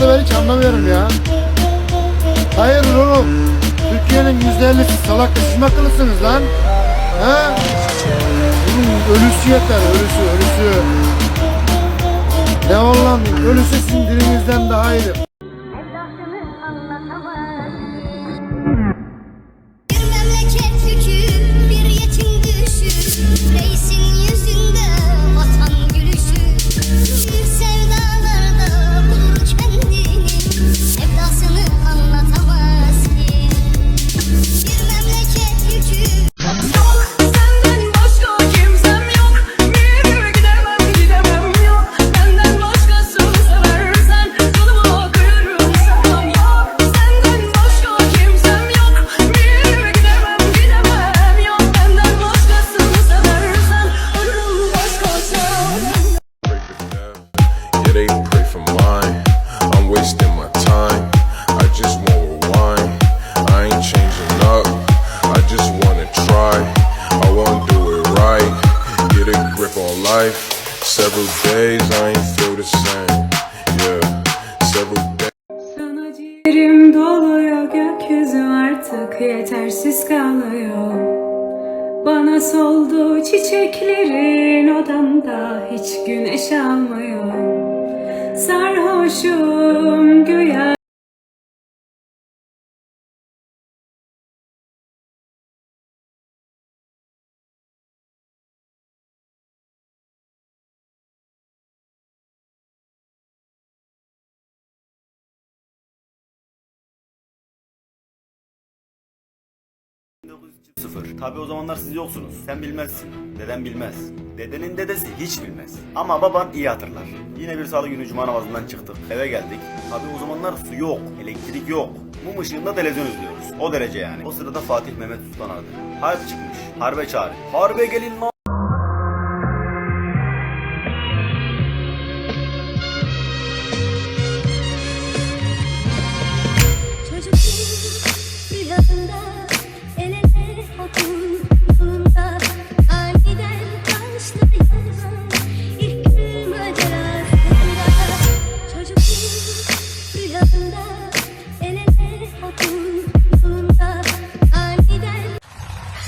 da ben hiç anlamıyorum ya. Hayır oğlum. Türkiye'nin yüzde ellisi salak siz akıllısınız lan? He? Bunun ölüsü yeter, ölüsü, ölüsü. Ne var lan? Ölüsü sizin dilinizden daha iyi. Bir memleket yükü bir yetim düşür Reisin yetersiz kalıyor. Bana soldu çiçeklerin odamda hiç güneş almıyor. Sarhoşum güya Sıfır. Tabi o zamanlar siz yoksunuz. Sen bilmezsin. Deden bilmez. Dedenin dedesi hiç bilmez. Ama baban iyi hatırlar. Yine bir salı günü cuma namazından çıktık. Eve geldik. Tabi o zamanlar su yok. Elektrik yok. Mum ışığında televizyon izliyoruz. O derece yani. O sırada Fatih Mehmet Sultan aradı. Harp çıkmış. Harbe çağır. Harbe gelin lan.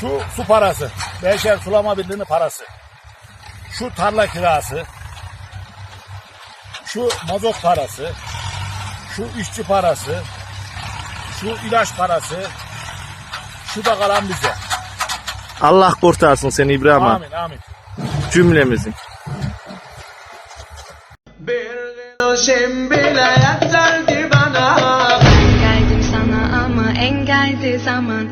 Şu su parası, beşer sulama birliğinin parası. Şu tarla kirası. Şu mazot parası. Şu işçi parası. Şu ilaç parası. Şu da kalan bize. Allah kurtarsın seni İbrahim. Amin amin. Cümlemizin. Geldim sana ama engeldi zaman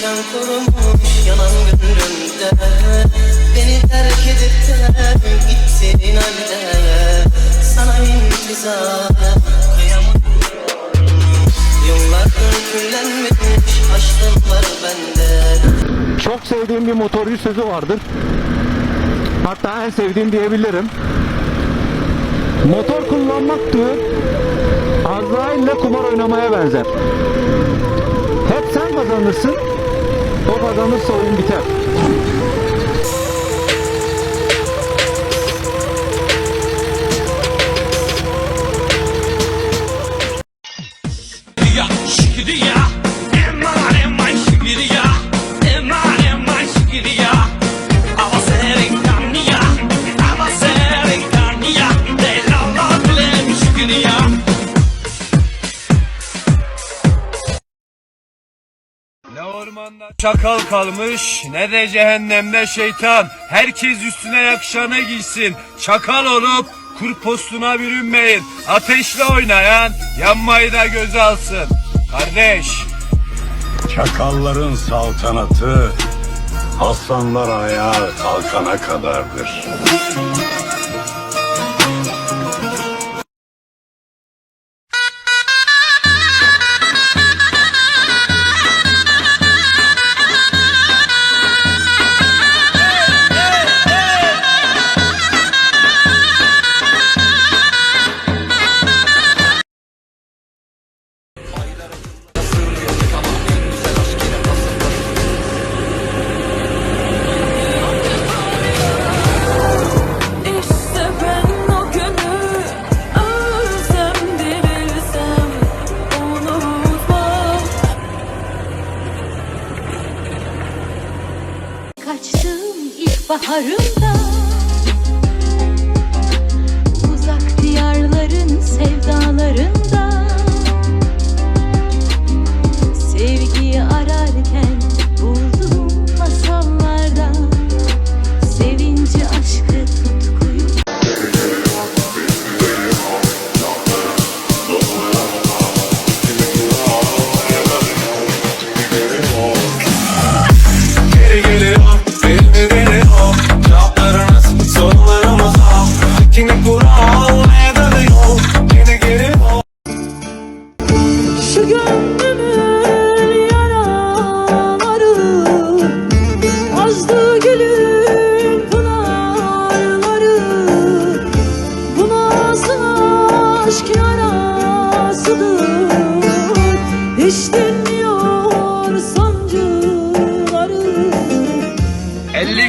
Aşkın mekan kurmuş yanan gönlümde Beni terk edip de gittin halde Sana kıyamadım Yıllardır küllenmiş aşkım var bende Çok sevdiğim bir motorcu sözü vardır. Hatta en sevdiğim diyebilirim. Motor kullanmak diyor Azrail'le kumar oynamaya benzer. Hep sen kazanırsın. O kazanırsa oyun biter. Çakal kalmış ne de cehennemde şeytan. Herkes üstüne yakışanı giysin. Çakal olup kur postuna bürünmeyin. Ateşle oynayan yanmayı da göze alsın. Kardeş Çakalların saltanatı aslanlar ayağa kalkana kadardır. İlkbaharımda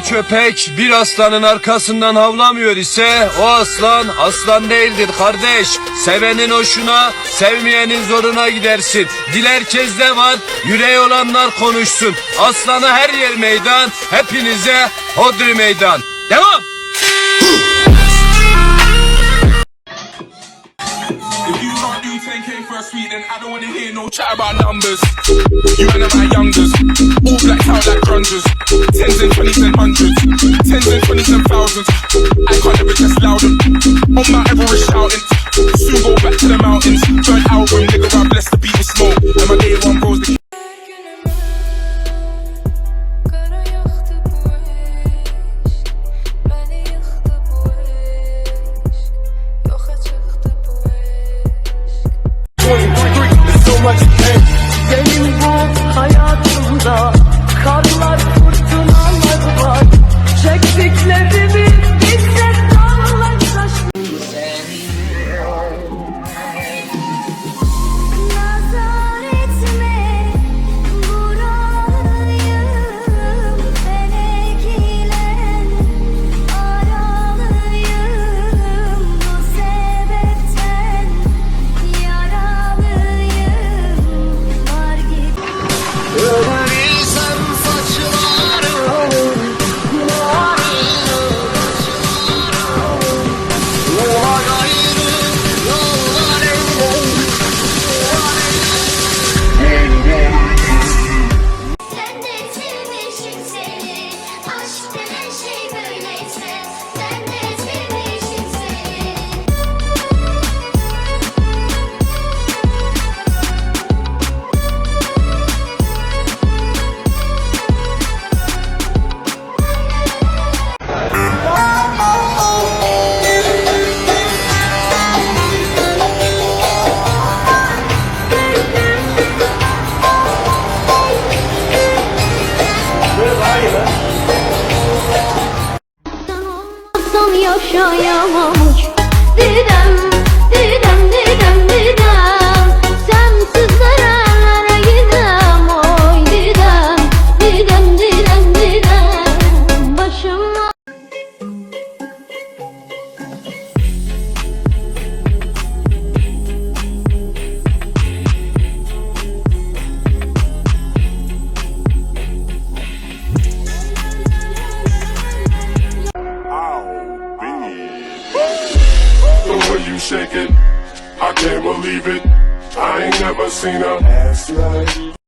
50 köpek bir aslanın arkasından havlamıyor ise o aslan aslan değildir kardeş. Sevenin hoşuna, sevmeyenin zoruna gidersin. Dil herkeste var, yüreği olanlar konuşsun. Aslana her yer meydan, hepinize hodri meydan. Devam! 10k sweet, then I don't wanna hear no chat about numbers. You and my youngers, all blacked out like grungers. Tens and twenties and hundreds, tens and twenties and thousands. I can't ever just loud 'em. On Mount Everest shouting. Soon go back to the mountains. Burnt album, nigga, I'm blessed to olmazsan yaşayamam Didem, didem, Way you shake it, I can't believe it. I ain't never seen a ass like